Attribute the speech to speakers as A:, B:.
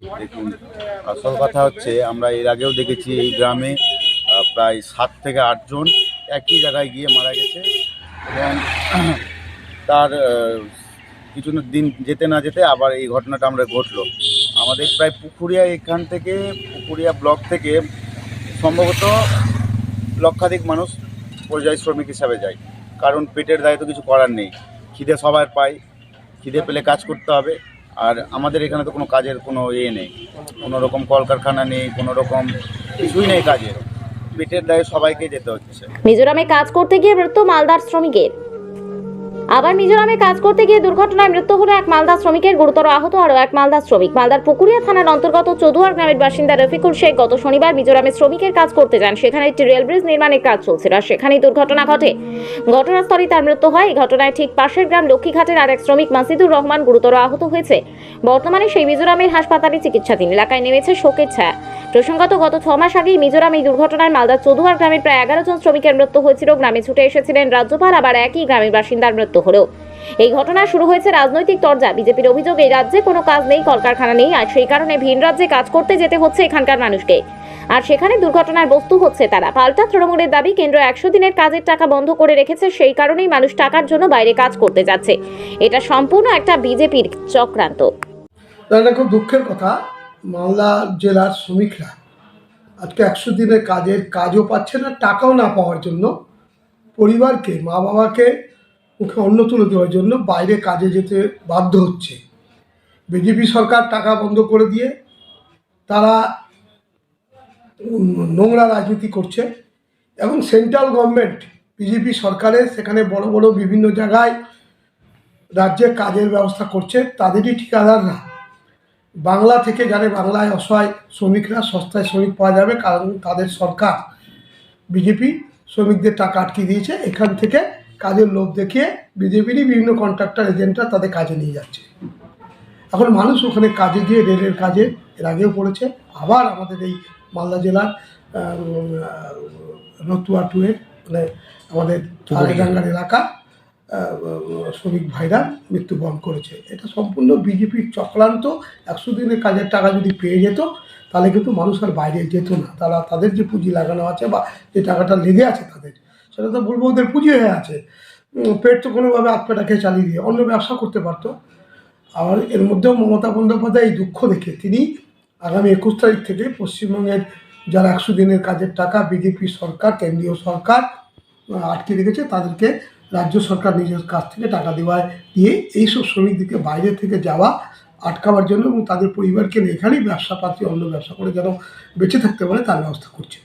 A: দেখুন, আসল কথা হচ্ছে, আমরা এর আগেও দেখেছি এই গ্রামে প্রায় সাত থেকে আটজন একই জায়গায় গিয়ে মারা গেছে এবং তার কিছু দিন যেতে না যেতে আবার এই ঘটনাটা আমরা ঘটলো। আমাদের প্রায় পুকুরিয়া এখান থেকে, পুকুরিয়া ব্লক থেকে সম্ভবত লক্ষাধিক মানুষ পরিযায়ী শ্রমিক হিসাবে যায়। কারণ পেটের দায়ে তো কিছু করার নেই। খিদে সবার পায়। খিদে পেলে কাজ করতে হবে। আর আমাদের এখানে তো কোনো কাজের কোনো ইয়ে নেই। কোনো রকম কলকারখানা নেই, কোনো রকম কিছুই নেই কাজের। পেটের দায়ে সবাইকে যেতে হচ্ছে।
B: মিজোরামে কাজ করতে গিয়ে মৃত্যু মালদার শ্রমিকের। আবার মিজোরামে কাজ করতে গিয়ে দুর্ঘটনায় মৃত্যু হলো এক মালদা শ্রমিকের, গুরুতর আহত আরও এক মালদা শ্রমিক। মালদার পুকুরিয়া থানার অন্তর্গত চৌদুয়ার গ্রামের বাসিন্দা রফিকুল শেখ গত শনিবার মিজোরামে শ্রমিকের কাজ করতে যান। সেখানে একটি রেল ব্রিজ নির্মাণের কাজ চলছিল আর সেখানেই দুর্ঘটনা ঘটে। ঘটনাস্থলেই তার মৃত্যু হয়। এই ঘটনায় ঠিক পাশের গ্রাম লক্ষ্মীঘাটের আরেক শ্রমিক মাসিদুর রহমান গুরুতর আহত হয়েছে। বর্তমানে সেই মিজোরামের হাসপাতালে চিকিৎসাধীন। এলাকায় নেমেছে শোকের ছায়া। প্রসঙ্গত, গত ছ মাস আগেই মিজোরাম এই দুর্ঘটনায় মালদার চৌদুয়ার গ্রামের প্রায় এগারো জন শ্রমিকের মৃত্যু হয়েছিল। গ্রামে ছুটে এসেছিলেন রাজ্যপাল, আবার একই গ্রামের বাসিন্দার মৃত্যু হলো এই ঘটনা শুরু হয়েছে রাজনৈতিক তরজা। বিজেপির অভিযোগ, এই রাজ্যে কোনো কাজ নেই, কলকারখানা নেই, আর সেই কারণে ভিন রাজ্যে কাজ করতে যেতে হচ্ছে এখানকার মানুষকে। আর সেখানে দুর্ঘটনার বস্তু হচ্ছে তারা। পাল্টা তৃণমূলের দাবি, কেন্দ্র একশো দিনের কাজের টাকা বন্ধ করে রেখেছে, সেই কারণেই মানুষ টাকার জন্য বাইরে কাজ করতে যাচ্ছে। এটা সম্পূর্ণ একটা বিজেপির চক্রান্ত।
C: খুব দুঃখের কথা মালদা জেলার শ্রমিকরা আজকে একশো দিনের কাজের কাজও পাচ্ছে না, টাকাও না পাওয়ার জন্য পরিবারকে, মা বাবাকে মুখে অন্ন তুলে দেওয়ার জন্য বাইরে কাজে যেতে বাধ্য হচ্ছে। বিজেপি সরকার টাকা বন্ধ করে দিয়ে তারা নোংরা রাজনীতি করছে এবং সেন্ট্রাল গভর্নমেন্ট, বিজেপি সরকারের সেখানে বড় বড় বিভিন্ন জায়গায় রাজ্যে কাজের ব্যবস্থা করছে, তাদেরই ঠিকাদাররা বাংলা থেকে জানে বাংলায় অসহায় শ্রমিকরা সস্তায় শ্রমিক পাওয়া যাবে কারণ তাদের সরকার বিজেপি শ্রমিকদের টাকা আটকে দিয়েছে। এখান থেকে কাজের লোভ দেখিয়ে বিজেপিরই বিভিন্ন কন্ট্রাক্টর এজেন্টরা তাদের কাজে নিয়ে যাচ্ছে। এখন মানুষ ওখানে কাজে গিয়ে রেলের কাজে এর আগেও পড়েছে। আবার আমাদের এই মালদা জেলার রতুয়া টুয়ের মানে আমাদের এলাকা শ্রমিক ভাইরা মৃত্যুবরণ করেছে। এটা সম্পূর্ণ বিজেপির চক্রান্ত। একশো দিনের কাজের টাকা যদি পেয়ে যেত, তাহলে কিন্তু মানুষ আর বাইরে যেত না। তারা তাদের যে পুঁজি লাগানো আছে বা যে টাকাটা লেগে আছে তাদের, সেটা তো বলব ওদের পুঁজি হয়ে আছে। পেট তো কোনোভাবে আত্মাটা খেয়ে চালিয়ে দিয়ে অন্য ব্যবসা করতে পারতো। আর এর মধ্যেও মমতা বন্দ্যোপাধ্যায় এই দুঃখ দেখে। তিনি আগামী একুশ তারিখ থেকে পশ্চিমবঙ্গের যারা একশো দিনের কাজের টাকা বিজেপি সরকার, কেন্দ্রীয় সরকার আটকে রেখেছে, তাদেরকে রাজ্য সরকার নিজের কাছ থেকে টাকা দেওয়া দিয়ে এইসব শ্রমিকদেরকে বাইরে থেকে যাওয়া আটকাবার জন্য এবং তাদের পরিবারকে এখানেই ব্যবসা পাতি, অন্য ব্যবসা করে যেন বেঁচে থাকতে পারে তার ব্যবস্থা করছে।